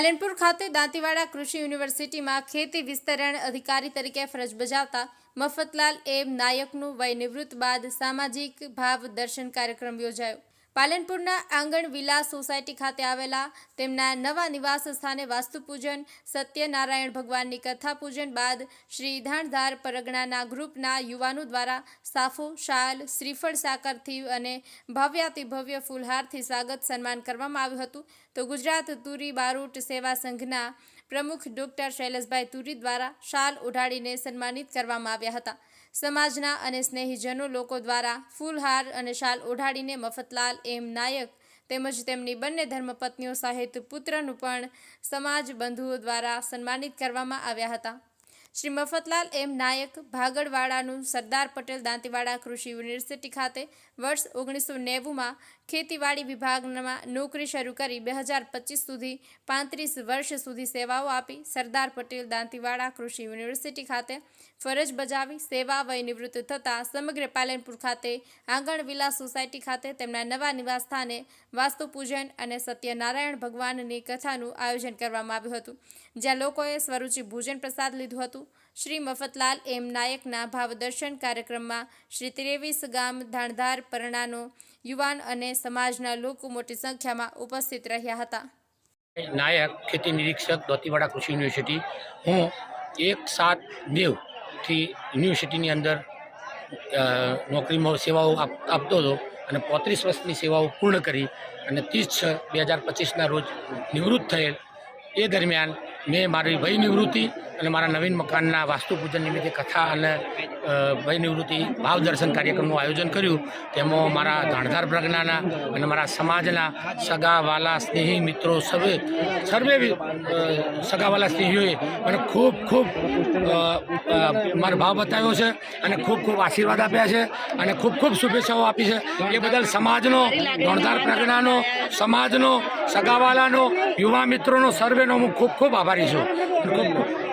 પાલનપુર ખાતે દાંતીવાડા કૃષિ યુનિવર્સિટીમાં ખેતી વિસ્તરણ અધિકારી તરીકે ફરજ બજાવતા મફતલાલ એમ નાયકનું વય નિવૃત્ત બાદ સામાજિક ભાવ દર્શન કાર્યક્રમ યોજાયો. પાલનપુરના આંગણ વિલા સોસાયટી ખાતે આવેલા તેમના નવા નિવાસ સ્થાને વાસ્તુપૂજન, સત્યનારાયણ ભગવાનની કથા પૂજન બાદ શ્રી ધાણધાર પરગણાના ગ્રુપના યુવાનો દ્વારા સાફો, શાલ, શ્રીફળ સાકરથી અને ભવ્યાતિ ભવ્ય ફૂલહારથી સ્વાગત સન્માન કરવામાં આવ્યું હતું. તો ગુજરાત તુરી બારૂટ સેવા સંઘના પ્રમુખ ડોક્ટર શૈલેષભાઈ તુરી દ્વારા શાલ ઓઢાડીને સન્માનિત કરવામાં આવ્યા હતા. સમાજના અને સ્નેહીજનો લોકો દ્વારા ફૂલહાર અને શાલ ઓઢાડીને મફતલાલ એમ નાયક તેમજ તેમની બંને ધર્મપત્નીઓ સહિત પુત્રનું પણ સમાજ બંધુઓ દ્વારા સન્માનિત કરવામાં આવ્યા હતા. શ્રી મફતલાલ એમ નાયક ભાગળવાડાનું સરદાર પટેલ દાંતીવાડા કૃષિ યુનિવર્સિટી ખાતે વર્ષ ઓગણીસો નેવુંમાં ખેતીવાડી વિભાગમાં નોકરી શરૂ કરી બે હજાર પચીસ સુધી પાંત્રીસ વર્ષ સુધી સેવાઓ આપી સરદાર પટેલ દાંતીવાડા કૃષિ યુનિવર્સિટી ખાતે ફરજ બજાવી સેવા વય નિવૃત્ત થતાં સમગ્ર પાલનપુર ખાતે આંગણ વિલા સોસાયટી ખાતે તેમના નવા નિવાસ સ્થાને વાસ્તુપૂજન અને સત્યનારાયણ ભગવાનની કથાનું આયોજન કરવામાં આવ્યું હતું, જ્યાં લોકોએ સ્વરૂચિ ભોજન પ્રસાદ લીધું હતું. શ્રી મફતલાલ એમ નાયકના ભાવદર્શન કાર્યક્રમમાં શ્રી ત્રેવીસ ગામ ધાણધાર પરણાનો યુવાન અને સમાજના લોકો મોટી સંખ્યામાં ઉપસ્થિત રહ્યા હતા. નાયક ખેતી નિરીક્ષક દોતીવાડા કૃષિ યુનિવર્સિટી. હું એક સાત નેવથી યુનિવર્સિટીની અંદર નોકરીમાં સેવાઓ આપતો હતો અને પોત્રીસ વર્ષની સેવાઓ પૂર્ણ કરી અને ત્રીસ છ બે હજાર પચીસના રોજ નિવૃત્ત થયેલ. એ દરમિયાન મેં મારી વય નિવૃત્તિ અને મારા નવીન મકાનના વાસ્તુ પૂજન નિમિત્તે કથા અને વય નિવૃત્તિ ભાવ દર્શન કાર્યક્રમનું આયોજન કર્યું. તેમાં મારા ગાણધાર પ્રજ્ઞાના અને મારા સમાજના સગા, વાલા, સ્નેહી મિત્રો સર્વે સર્વે સગાવાલા સ્નેહીઓએ મને ખૂબ ખૂબ મારો ભાવ બતાવ્યો છે અને ખૂબ ખૂબ આશીર્વાદ આપ્યા છે અને ખૂબ ખૂબ શુભેચ્છાઓ આપી છે. એ બદલ સમાજનો ગણધાર પ્રજ્ઞાનો, સમાજનો સગાવાલાનો યુવા મિત્રોનો સર્વેનો હું ખૂબ ખૂબ આભારી છું. ખૂબ ખૂબ.